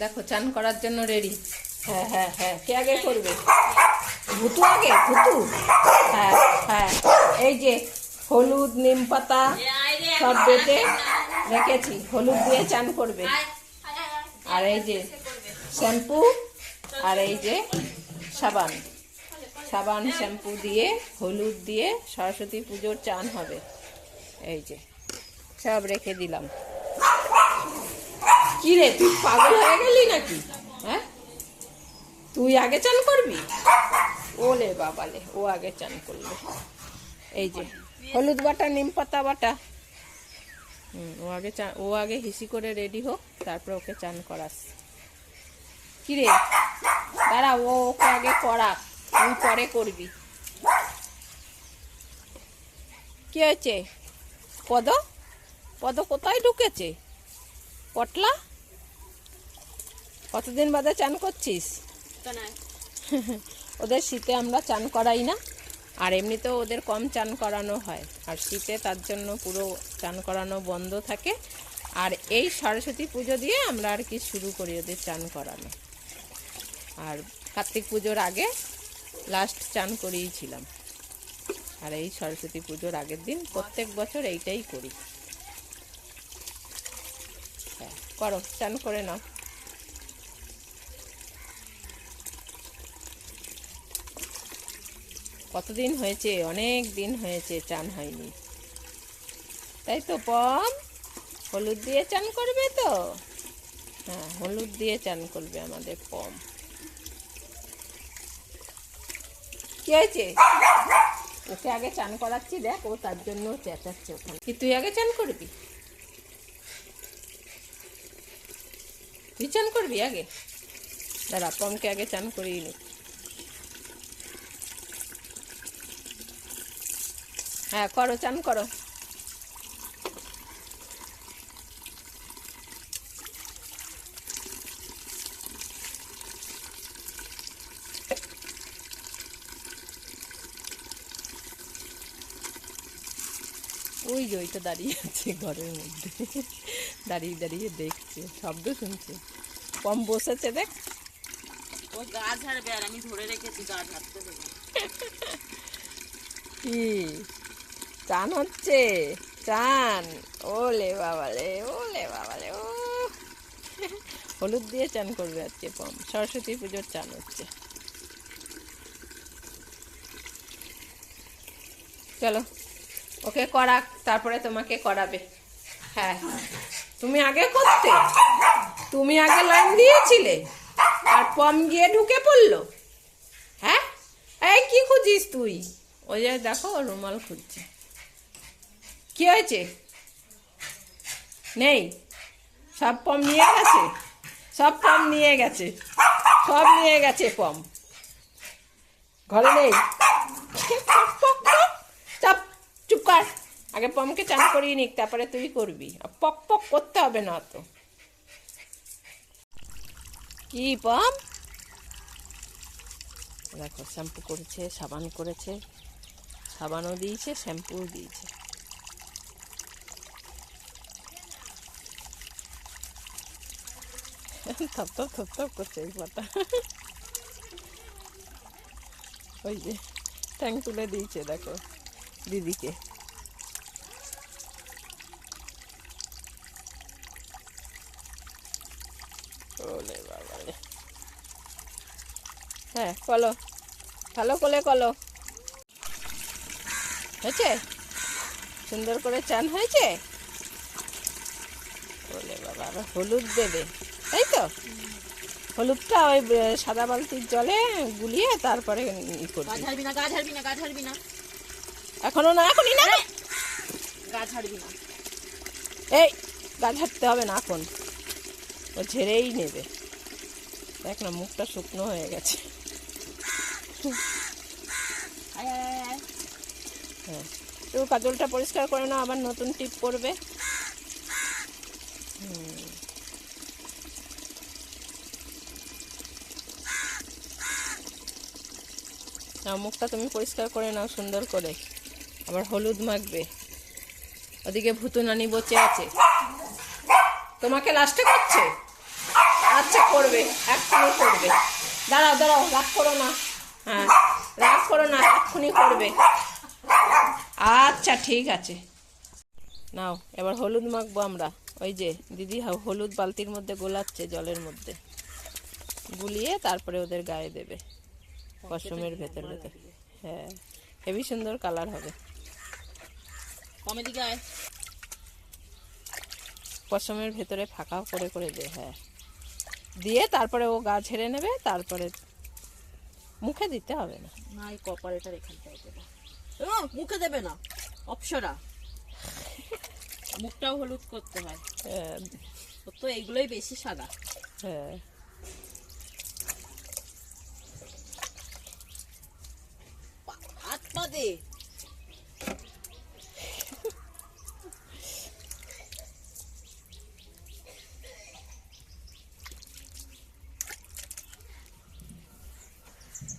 দেখো চান করার জন্য রেডি হ্যাঁ হ্যাঁ হ্যাঁ কে আগে করবে? ভুতু আগে ভুতু? হ্যাঁ হ্যাঁ এই যে হলুদ নিম পাতা সব বেটে রেখেছি হলুদ দিয়ে চান করবে। আর এই যে শ্যাম্পু আর এই যে সাবান। সাবান শ্যাম্পু দিয়ে হলুদ দিয়ে সরস্বতী পুজোর চান হবে। এই যে সব রেখে দিলাম। কি রে তুই পাগল হয়ে গেলি নাকি? হ্যাঁ? তুই আগে চান করবি? ওলে বাবালে ও আগে চান করবে। এই যে হলুদ বাটা নিম পাতা বাটা। হুম, ও আগে চান ও আগে হিসি করে রেডি হোক তারপর ওকে চান করাস। কি রে দাঁড়া ও ওকে আগে করা তুই পরে করবি। কি হয়েছে? পদ? পদ কোথায় ঢুকেছে? পটলা? কতদিন বাদে চান করছিস? ওদের শীতে আমরা চান করাই না আর এমনিতেও ওদের কম চান করানো হয়। আর শীতে তার জন্য পুরো চান করানো বন্ধ থাকে। আর এই সরস্বতী পুজো দিয়ে আমরা আর কি শুরু করি ওদের চান করানো। আর কার্তিক পুজোর আগে লাস্ট চান করিয়েছিলাম আর এই সরস্বতী পুজোর আগের দিন প্রত্যেক বছর এইটাই করি। হ্যাঁ করো চান করে নাও। কতদিন হয়েছে? অনেক দিন হয়েছে, চান হয়নি। তাই তো, পম? হলুদ দিয়ে চান করবে তো? হ্যাঁ হলুদ দিয়ে চান করবে আমাদের পম। কি হয়েছে? ওকে আগে চান করাচ্ছি, দেখ, ও তার জন্য চেঁচাচ্ছে ওখানে। কি, তুই আগে চান করবি? তুই চান করবি আগে? দাঁড়া, পমকে আগে চান করিয়ে নি হ্যাঁ করো চান করো। ওই যে ওইটা দাঁড়িয়ে আছে ঘরের মধ্যে। দাঁড়িয়ে দাঁড়িয়ে দেখছে শব্দ শুনছে। কম বসেছে দেখ। ও গা ঝাড়বে আর আমি ধরে রেখেছি গা ঝাড়তে দেবো। কি? চান হচ্ছে, চান। ওলে বাবালে ওলে বাবালে, ও। হলুদ দিয়ে চান করবে আজকে পম, সরস্বতী পুজোর চান হচ্ছে। চলো, ওকে করাক, তারপরে তোমাকে করাবে। হ্যাঁ। তুমি আগে করতে। তুমি আগে লাইন দিয়েছিলে, আর পম গিয়ে ঢুকে পড়ল। হ্যাঁ? এই কি খুঁজিস তুই? ওই যে দেখো, রুমাল খুঁজছে। কি হয়েছে? নেই। সব পম নিয়ে গেছে? সব পম নিয়ে গেছে। সব নিয়ে গেছে পম ঘরে নেই। চাপ, চুপ কর। আগে পমকে চান করিয়ে নিক, তারপরে তুই করবি। পক পক করতে হবে না তো। কি পম দেখো, শ্যাম্পু করেছে, সাবান করেছে। সাবানও দিয়েছে, শ্যাম্পুও দিয়েছে। থপ থপ থপ থপ করছে এই পাতা ওই যে ট্যাং তুলে দিয়েছে দেখো দিদিকে ওলে হ্যাঁ কলো ভালো করে কলো হয়েছে? সুন্দর করে চান হয়েছে? বলে বাবা হলুদ দেবে। তো? হলুদটা ওই সাদা বালতির জলে গুলিয়ে তারপরে ই করবি। ঝাড়বি না গা ঝাড়বি না গা ঝাড়বি না। এখনও না এখনই না গা ঝাড়বি না। এই গা ঝাড়তে হবে না এখন। ও ঝেড়েই নেবে। দেখ না মুখটা শুকনো হয়ে গেছে। হ্যাঁ। তো কাজলটা পরিষ্কার করে নাও আবার নতুন টিপ পরবে। নাও মুখটা তুমি পরিষ্কার করে নাও, সুন্দর করে। আবার হলুদ মাখবে। ওদিকে ভুতু নানি বসে আছে। তোমাকে লাস্টে করছে? আচ্ছা করবে। এক্ষুনি করবে। দাঁড়াও দাঁড়াও, রাগ করো না। হ্যাঁ রাগ করো না, এক্ষুনি করবে। আচ্ছা ঠিক আছে। নাও, এবার হলুদ মাখবো আমরা। ওই যে, দিদি হলুদ বালতির মধ্যে গোলাচ্ছে জলের মধ্যে। গুলিয়ে তারপরে ওদের গায়ে দেবে। পশমের ভেতর ভেতর। হ্যাঁ হেভি সুন্দর কালার হবে। পশমের ভেতরে ফাঁকা করে করে দে হ্যাঁ। দিয়ে তারপরে ও গা ঝেড়ে নেবে তারপরে মুখে দিতে হবে না। না এই এখানটায় দেবে। ও মুখে দেবে না। অপসরা। মুখটাও হলুদ করতে হয়। হ্যাঁ, তো এইগুলোই বেশি সাদা। হ্যাঁ। দে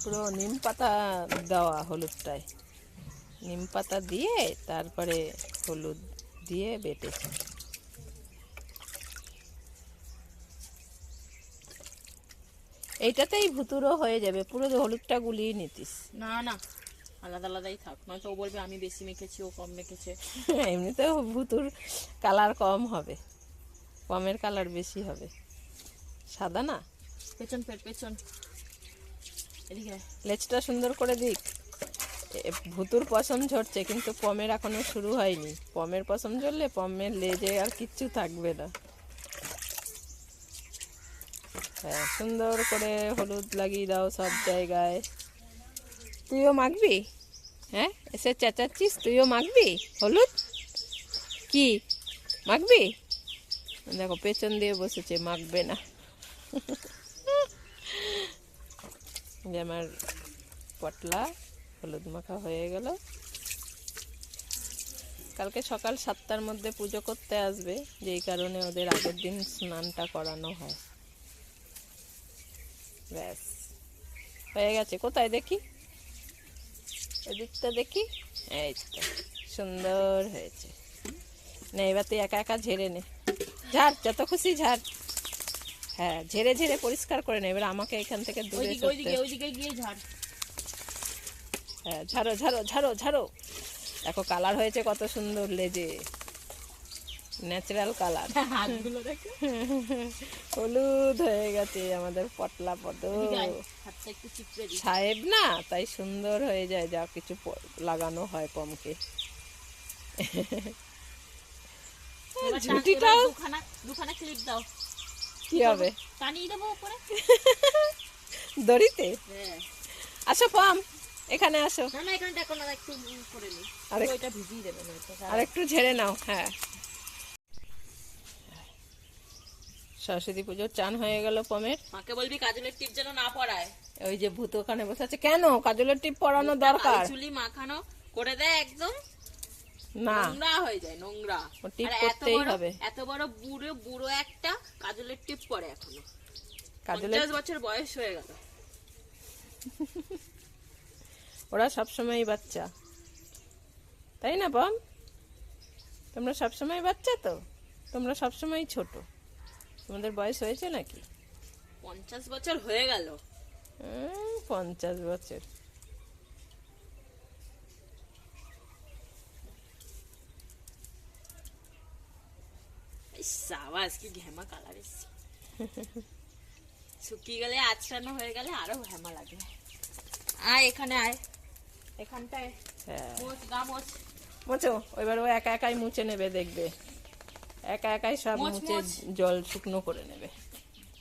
পুরো নিম পাতা দেওয়া হলুদটায়। নিম পাতা দিয়ে তারপরে হলুদ দিয়ে বেটেছে এইটাতেই ভুতুরও হয়ে যাবে, পুরো হলুদটা গুলিয়ে নিতিস। না না। আলাদা আলাদাই থাক। নয়তো ও বলবে আমি বেশি মেখেছি ও কম মেখেছে। এমনিতেও ভুতুর কালার কম হবে। কমের কালার বেশি হবে। সাদা না? পেছন পেট পেছন। এদিকে। লেজটা সুন্দর করে দিক। ভুতুর পশম ঝরছে কিন্তু পমের এখনও শুরু হয়নি। পমের পশম ঝরলে পমের লেজে আর কিচ্ছু থাকবে না। হ্যাঁ সুন্দর করে হলুদ লাগিয়ে দাও সব জায়গায়। তুইও মাখবি? হ্যাঁ? এসে চেঁচাচ্ছিস, তুইও মাখবি? হলুদ? কি? মাখবি? দেখো, পেছন দিয়ে বসেছে, মাখবে না। যে আমার পটলা, হলুদ মাখা হয়ে গেল। কালকে সকাল সাতটার মধ্যে পুজো করতে আসবে, যেই কারণে ওদের আগের দিন স্নানটা করানো হয়। ব্যাস। হয়ে গেছে। কোথায় দেখি? এদিকটা দেখি। এই তো সুন্দর হয়েছে। না এবার তুই একা একা ঝেড়ে নে। ঝাড় যত খুশি ঝাড়। হ্যাঁ ঝেড়ে ঝেড়ে পরিষ্কার করে নে। এবার আমাকে এখান থেকে দূরে ওইদিকে ওইদিকে ওইদিকে গিয়ে ঝাড়। হ্যাঁ ঝাড়ো ঝাড়ো ঝাড়ো ঝাড়ো। দেখো কালার হয়েছে কত সুন্দর লেজে। ন্যাচারাল কালার হলুদ হয়ে গেছে আমাদের পটলা দিই। সাহেব না তাই সুন্দর হয়ে যায় যা কিছু লাগানো হয় পমকে। ঝুঁটিটাও ক্লিপ দাও। কি হবে? টানিয়ে দেবো উপরে? দড়িতে? হ্যাঁ। আসো পম। এখানে আসো। আর একটু ঝেড়ে নাও হ্যাঁ। সরস্বতী পুজোর চান হয়ে গেল পমের। মাকে বলবি কাজলের টিপ যেন না পড়ায়। ওই যে ভূত ওখানে বসে আছে। কেন? কাজলের টিপ পরানো দরকার। চুলি মাখানো করে দেয় একদম। না। নোংরা হয়ে যায় নোংরা। টিপ করতেই হবে। এত বড় বুড়ো বুড়ো একটা কাজলের টিপ পরে এখনও। কাজলের বছর বয়স হয়ে গেল। ওরা সবসময় বাচ্চা। তাই না বম তোমরা সবসময় বাচ্চা তো? তোমরা সবসময় ছোট। তোমাদের বয়স হয়েছে নাকি? পঞ্চাশ বছর হয়ে গেল। পঞ্চাশ বছর। সাবাস কি ঘেমা কালার এসছে। শুকিয়ে গেলে আচড়ানো হয়ে গেলে আরও ঘেমা লাগে। আয় এখানে আয়। এখানটায়। হ্যাঁ। মোচ গা মোচ। মোচো এবার ও একা একাই মুছে নেবে দেখবে। একা একাই সব মুছে জল শুকনো করে নেবে।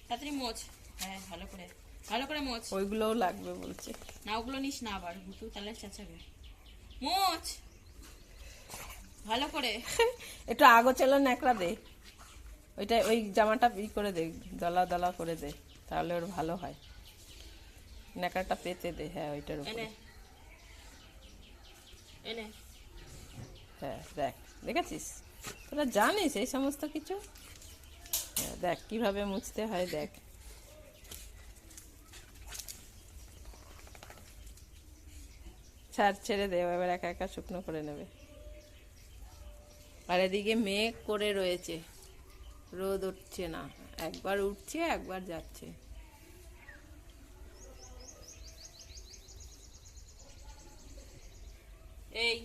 তাড়াতাড়ি মোচ। হ্যাঁ ভালো করে ভালো করে মোচ। ওইগুলোও লাগবে বলছে। না ওগুলো নিস না আবার ভুতু তাহলে চেঁচাবে। মোচ! ভালো করে। একটু আগো চলো ন্যাকড়া দে। ওইটা ওই জামাটা ই করে দে দলা দলা করে দে তাহলে ওর ভালো হয়। ন্যাকড়াটা পেতে দে হ্যাঁ ওইটার উপরে। এনে। এনে। হ্যাঁ দেখ দেখেছিস? তোরা জানিস এই সমস্ত কিছু? হ্যাঁ দেখ, কীভাবে মুছতে হয়, দেখ। ছাড়, ছেড়ে দে এবার একা একা শুকনো করে নেবে। আর এদিকে মেঘ করে রয়েছে। রোদ উঠছে না। একবার উঠছে, একবার যাচ্ছে এই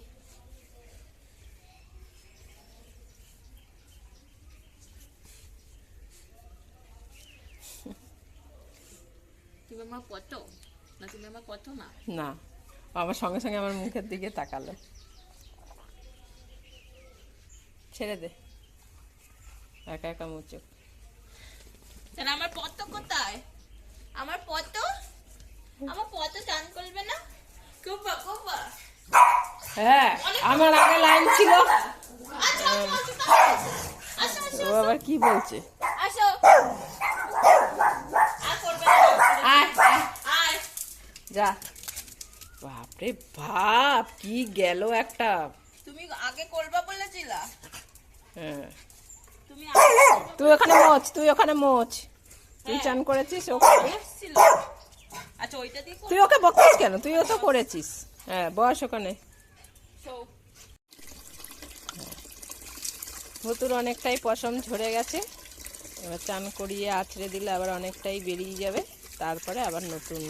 তুমি আমার কত না তুমি আমার কত না। আমার সঙ্গে সঙ্গে আমার মুখের দিকে তাকালো। ছেড়ে দে। একা একা মুচো। তাহলে আমার পত কোথায়? আমার পত আমার পত চান করবে না? কুবা কুবা হ্যাঁ আমার আগে লাইন ছিল। আচ্ছা আচ্ছা আচ্ছা ও আবার কি বলছে? আসো। যা। বাপরে বাপ কি গেল একটা? তুমি আগে করবা বলেছিলা? হ্যাঁ। তুমি তুই ওখানে মোচ তুই ওখানে মোচ। তুই হ্যাঁ। চান করেছিস ওখানে আচ্ছা তুই ওকে বকিস কেন? তুইও তো করেছিস। হ্যাঁ বস ওখানে। ভুতুর অনেকটাই পশম ঝরে গেছে। এবার চান করিয়ে আছড়ে দিলে আবার অনেকটাই বেরিয়ে যাবে। তারপরে আবার নতুন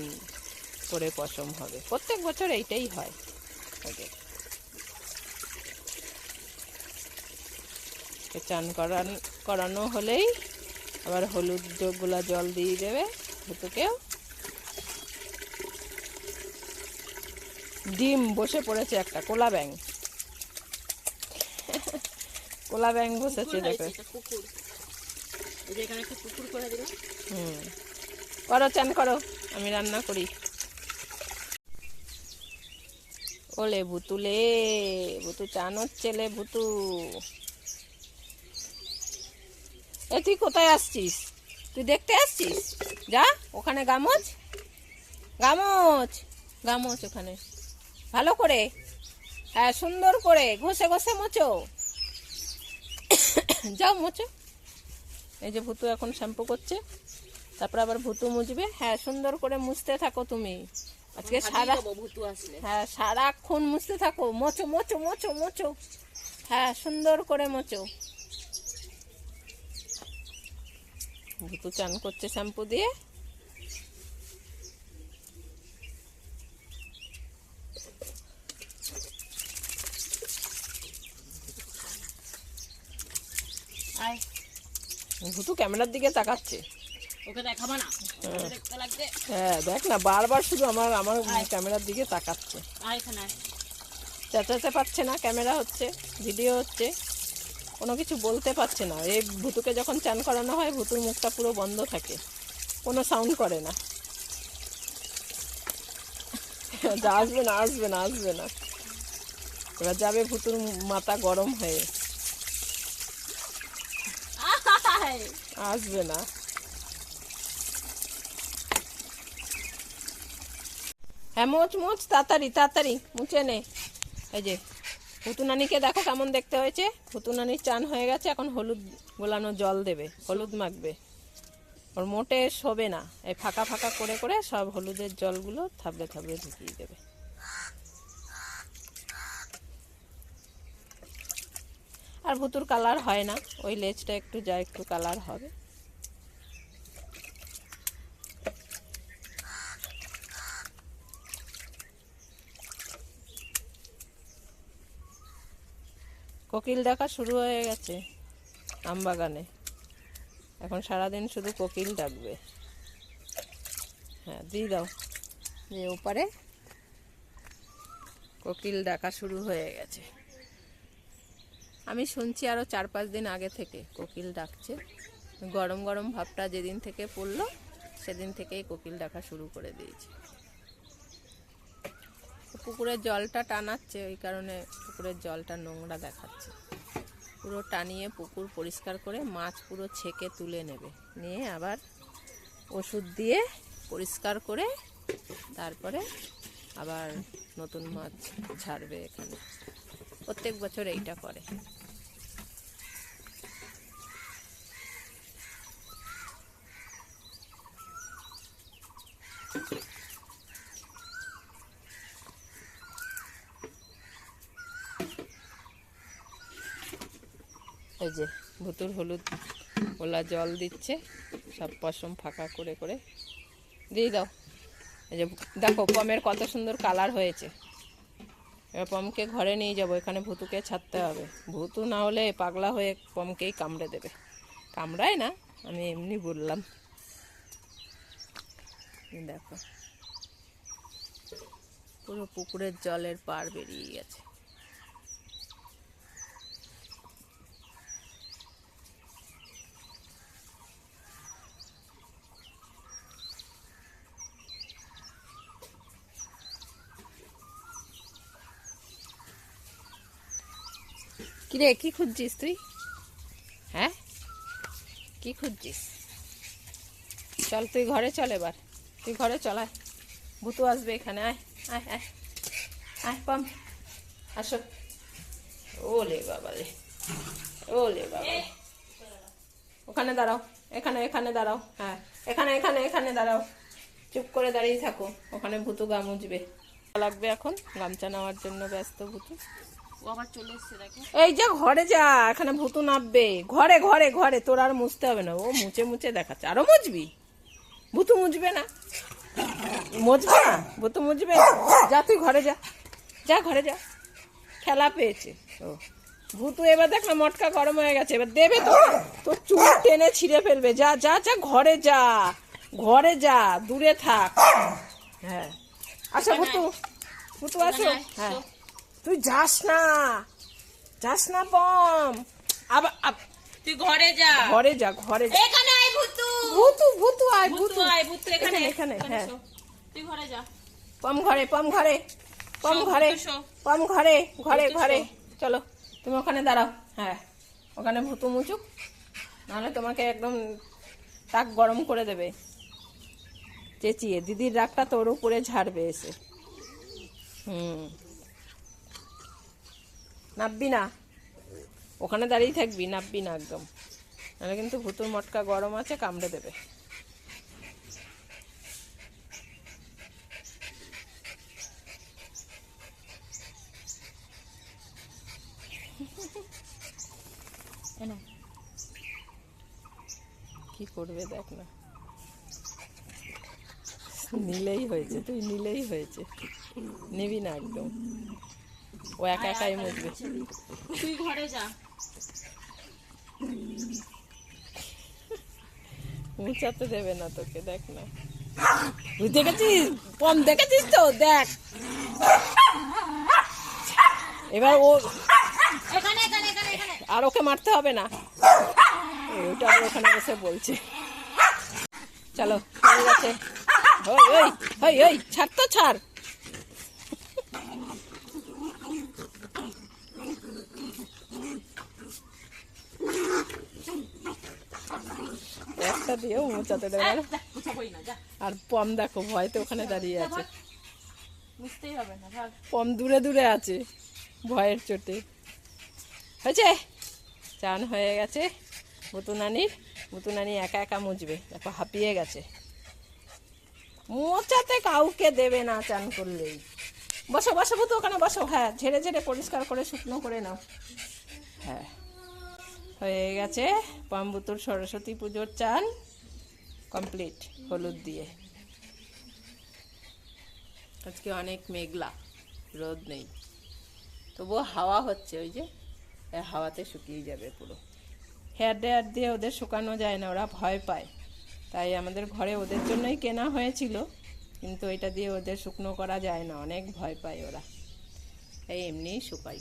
করে পশম হবে। প্রত্যেক বছর এইটাই হয়। ওদের চান করান করানো হলেই আবার হলুদগুলা জল দিয়ে দেবে ভুতুকেও ডিম বসে পড়েছে একটা কোলা ব্যাং কোলা ব্যাং বসেছে দেখো। হুম। করো চান করো। আমি রান্না করি। ওলে ভুতুলে ভুতু, চান হচ্ছে লে ভুতু। এ, তুই কোথায় আসছিস? তুই দেখতে আসছিস? যা, ওখানে গামোচ গামোচ গামোচ ওখানে। ভালো করে। হ্যাঁ সুন্দর করে। ঘষে ঘষে মোচো যাও মোচো এই যে ভুতু এখন শ্যাম্পু করছে। তারপর আবার ভুতু মুছবে। হ্যাঁ সুন্দর করে মুছতে থাকো তুমি। আজকে সারা হ্যাঁ সারাক্ষণ মুছতে থাকো। মোচো মোচো মোচো মোচো। হ্যাঁ সুন্দর করে মোচো। ভুতু চান করছে শ্যাম্পু দিয়ে। ভুতু ক্যামেরার দিকে তাকাচ্ছে। ওকে দেখাবো না। দেখতে লাগবে। হ্যাঁ দেখ না বারবার শুধু আমার আমার ক্যামেরার দিকে তাকাচ্ছে। চেঁচাতে পারছে না ক্যামেরা হচ্ছে ভিডিও হচ্ছে। কোনো কিছু বলতে পারছে না। এই ভুতুকে যখন চান করানো হয় ভুতুর মুখটা পুরো বন্ধ থাকে। কোনো সাউন্ড করে না। যা আসবে না আসবে না আসবে না। এবার যাবে ভুতুর মাথা গরম হয়ে। আসবে না। হ্যাঁ মোচ মোচ তাড়াতাড়ি তাড়াতাড়ি, মুছে নে। এই যে পুতুনানিকে দেখো কেমন দেখতে হয়েছে। পুতুনানির চান হয়ে গেছে, এখন হলুদ গোলানো জল দেবে, হলুদ মাখবে। ওর মোটে শোবে না। এই ফাঁকা ফাঁকা করে করে সব হলুদের জলগুলো থাবড়ে থাবড়ে ঢুকিয়ে দেবে। আর ভুতুর কালার হয় না, ওই লেজটা একটু যা একটু কালার হবে। কোকিল ডাকা শুরু হয়ে গেছে আমবাগানে। এখন সারাদিন শুধু কোকিল ডাকবে। হ্যাঁ দিয়ে দাও। যে ওপারে কোকিল ডাকা শুরু হয়ে গেছে। আমি শুনছি আরও চার পাঁচ দিন আগে থেকে কোকিল ডাকছে। গরম গরম ভাবটা যেদিন থেকে পড়ল, সেদিন থেকেই কোকিল ডাকা শুরু করে দিয়েছে। পুকুরের জলটা টানাচ্ছে, ওই কারণে পুকুরের জলটা নোংরা দেখাচ্ছে। পুরো টানিয়ে পুকুর পরিষ্কার করে মাছ পুরো ছেঁকে তুলে নেবে। নিয়ে আবার ওষুধ দিয়ে পরিষ্কার করে তারপরে আবার নতুন মাছ ছাড়বে এখানে। প্রত্যেক বছর এইটা করে। এই যে ভুতুর হলুদ, ওলা জল দিচ্ছে, সব পশম ফাঁকা করে করে। দিয়ে দাও। এই যে দেখো, পমের কত সুন্দর কালার হয়েছে। এবার পমকে ঘরে নিয়ে যাব, এখানে ভুতুকে ছাড়তে হবে। ভুতু না হলে পাগলা হয়ে পমকেই কামড়ে দেবে। কামড়ায় না, আমি এমনি বললাম। দেখো। পুরো পুকুরের জলের পার বেরিয়ে গেছে। কিরে, কি খুঁজছিস তুই? হ্যাঁ? কি খুঁজছিস? চল, তুই ঘরে চল এবার। তুই ঘরে চল, আয়। ভুতু আসবে এখানে, আয় আয় আয়। আয়, পাম। আসো। ওলে বাবা রে। ওলে বাবা। ওখানে দাঁড়াও, এখানে এখানে দাঁড়াও। হ্যাঁ এখানে এখানে এখানে দাঁড়াও। চুপ করে দাঁড়িয়ে থাকো। ওখানে ভুতু গা মুজবে। লাগবে এখন? গামছা নেওয়ার জন্য ব্যস্ত ভুতু। এই যা ঘরে যা এখানে ভুতু নামবে ঘরে ঘরে ঘরে তোর আর মুছতে হবে না। ও মুছে মুছে দেখাচ্ছে। আরও মুছবি? ভুতু মুছবে না। মুছবে না? ভুতু মুছবে? যা তুই ঘরে যা। যা ঘরে যা। খেলা পেয়েছে। ও। ভুতু এবার দেখ না মটকা গরম হয়ে গেছে। এবার দেবে তো। তোর চুল টেনে ছিঁড়ে ফেলবে। যা যা যা ঘরে যা। ঘরে যা দূরে থাক। হ্যাঁ। আচ্ছা ভুতু। ভুতু আয়, হ্যাঁ। তুই যাস না। যাস না পম আবার তুই ঘরে যা। ঘরে যা ঘরে যা। এখানে আয় ভুতু। ভুতু ভুতু আয় ভুতু আয় ভুতু এখানে এখানে, এখানে, হ্যাঁ। তুই ঘরে যা। পম ঘরে পম ঘরে পম ঘরে পম ঘরে ঘরে ঘরে। চলো তুমি ওখানে দাঁড়াও। হ্যাঁ ওখানে ভুতু মুচুক নাহলে তোমাকে একদম তাক গরম করে দেবে। চেঁচিয়ে দিদির রাগটা তোর উপরে ঝাড়বে এসে। হুম। নাববি না। ওখানে দাঁড়িয়ে থাকবি নাববি না একদম। নাহলে কিন্তু ভুতুর মটকা গরম আছে কামড়ে দেবে। কি করবে দেখ না। নিলেই হয়েছে তুই নিলেই হয়েছে। নিবি না একদম। ও একা একাই মুখবে তুই ঘরে যা। মুচাতে দেবে না তোকে দেখ না। তুই দেখেছিস তো? দেখ। এবার ও এখানে এখানে এখানে এখানে। আর ওকে মারতে হবে না। ওটা ওখানে বসে বলছে। চলো ওই ওই ওই ওই ছাড় তো ছাড়। একটা দিয়েও মোচাতে দেবে। আর পম দেখো ভয়তে ওখানে দাঁড়িয়ে আছে। পম দূরে দূরে আছে ভয়ের চোটে। হয়েছে? চান হয়ে গেছে। বুতু নানির বুতু নানি একা একা মুছবে। দেখো হাঁপিয়ে গেছে। মোচাতে কাউকে দেবে না চান করলেই। বসো বসো বুতু ওখানে বসো। হ্যাঁ ঝেড়ে ঝেড়ে পরিষ্কার করে শুকনো করে নাও। হ্যাঁ। হয়ে গেছে। পাম্বুতুর সরস্বতী পুজোর চান কমপ্লিট, হলুদ দিয়ে। আজকে অনেক মেঘলা, রোদ নেই। তবুও হাওয়া হচ্ছে, ওই যে হাওয়াতে শুকিয়ে যাবে পুরো। হেয়ার ড্রায়ার দিয়ে ওদের শুকানো যায় না, ওরা ভয় পায়। তাই আমাদের ঘরে ওদের জন্যই কেনা হয়েছিল, কিন্তু এটা দিয়ে ওদের শুকনো করা যায় না, অনেক ভয় পায় ওরা। এই এমনিই শুকাই।